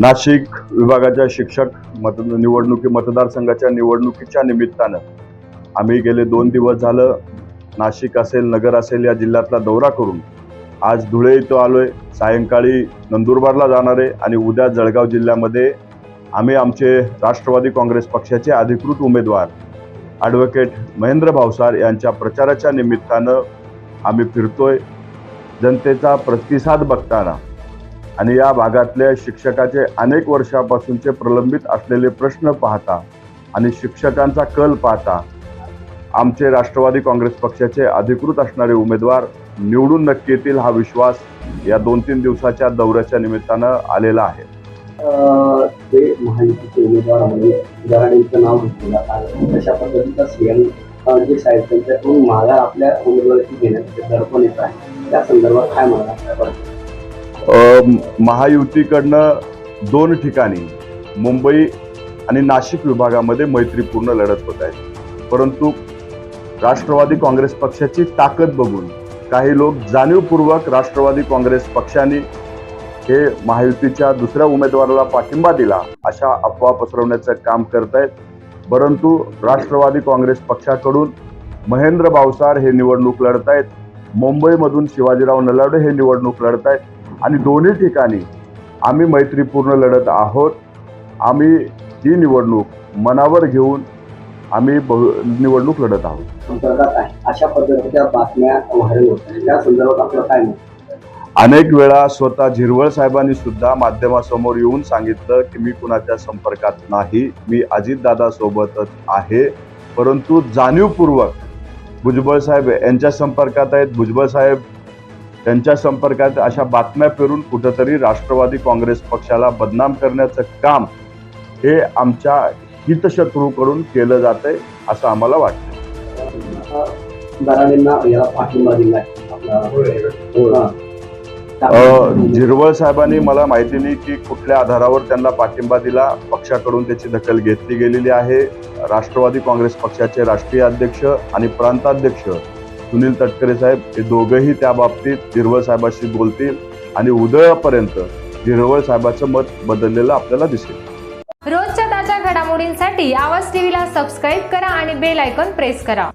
नाशिक विभागाच्या शिक्षक मत निवडणुकी मतदारसंघाच्या निवडणुकीच्या निमित्तानं आम्ही गेले दोन दिवस झालं. नाशिक असेल नगर असेल या जिल्ह्यातला दौरा करून. आज धुळे इथं आलोय. सायंकाळी नंदुरबारला जाणार आहे आणि उद्या जळगाव जिल्ह्यामध्ये आम्ही आमचे राष्ट्रवादी काँग्रेस पक्षाचे अधिकृत उमेदवार ॲडव्होकेट महेंद्र भावसार यांच्या प्रचाराच्या निमित्तानं आम्ही फिरतोय. जनतेचा प्रतिसाद बघताना आणि या भागातल्या शिक्षकाचे अनेक वर्षापासूनचे प्रलंबित असलेले प्रश्न पाहता आणि शिक्षकांचा कल पाहता आमचे राष्ट्रवादी काँग्रेस पक्षाचे अधिकृत असणारे उमेदवार निवडून नक्की येतील हा विश्वास या दोन तीन दिवसाच्या दौऱ्याच्या निमित्तानं आलेला आहे. ते महायुतीचे उमेदवार म्हणजे गराडेंचं नाव घेतलेलं आहे. तशा पद्धतीचा सीएम जे साहेब त्यांच्याकडून माघार आपल्या उमेदवाराची घेण्याचे दडपण येत आहे. त्या संदर्भात काय म्हणाला महायुतीकडनं दोन ठिकाणी मुंबई आणि नाशिक विभागामध्ये मैत्रीपूर्ण लढत होत आहे. परंतु राष्ट्रवादी काँग्रेस पक्षाची ताकद बघून काही लोक जाणीवपूर्वक राष्ट्रवादी काँग्रेस पक्षाने हे महायुतीच्या दुसऱ्या उमेदवाराला पाठिंबा दिला अशा अफवा पसरवण्याचं काम करत आहेत. परंतु राष्ट्रवादी काँग्रेस पक्षाकडून महेंद्र भावसार हे निवडणूक लढत आहेत. मुंबईमधून शिवाजीराव नलावडे हे निवडणूक लढत आहेत आणि दोन्ही ठिकाणी आम्ही मैत्रीपूर्ण लढत आहोत. आम्ही ही निवडणूक मनावर घेऊन आम्ही बहु निवडणूक लढत आहोत. अशा पद्धतीच्या बातम्या व्हायरल त्या संदर्भात आपलं काय अनेक वेळा स्वतः झिरवळ साहेबांनी सुद्धा माध्यमासमोर येऊन सांगितलं की मी कुणाच्या संपर्कात नाही. मी अजितदादा सोबतच आहे. परंतु जाणीवपूर्वक भुजबळ साहेब यांच्या संपर्कात आहेत. भुजबळ साहेब त्यांच्या संपर्कात अशा बातम्या पेरून कुठंतरी राष्ट्रवादी काँग्रेस पक्षाला बदनाम करण्याचं काम हे आमच्या हितशत्रूकडून केलं जातंय असं आम्हाला वाटतं झिरवळ साहेबांनी मला माहिती नाही की कुठल्या आधारावर त्यांना पाठिंबा दिला पक्षाकडून त्याची दखल घेतली गेलेली आहे. राष्ट्रवादी काँग्रेस पक्षाचे राष्ट्रीय अध्यक्ष आणि प्रांताध्यक्ष सुनील तटकरे साहेब हे दोघंही त्या बाबतीत झिरवळ साहेबाशी बोलतील आणि उदयापर्यंत झिरवळ साहेबाचं मत बदललेलं आपल्याला दिसेल. रोजच्या ताज्या घडामोडींसाठी आवाज टीव्हीला सबस्क्राईब करा आणि बेल आयकॉन प्रेस करा.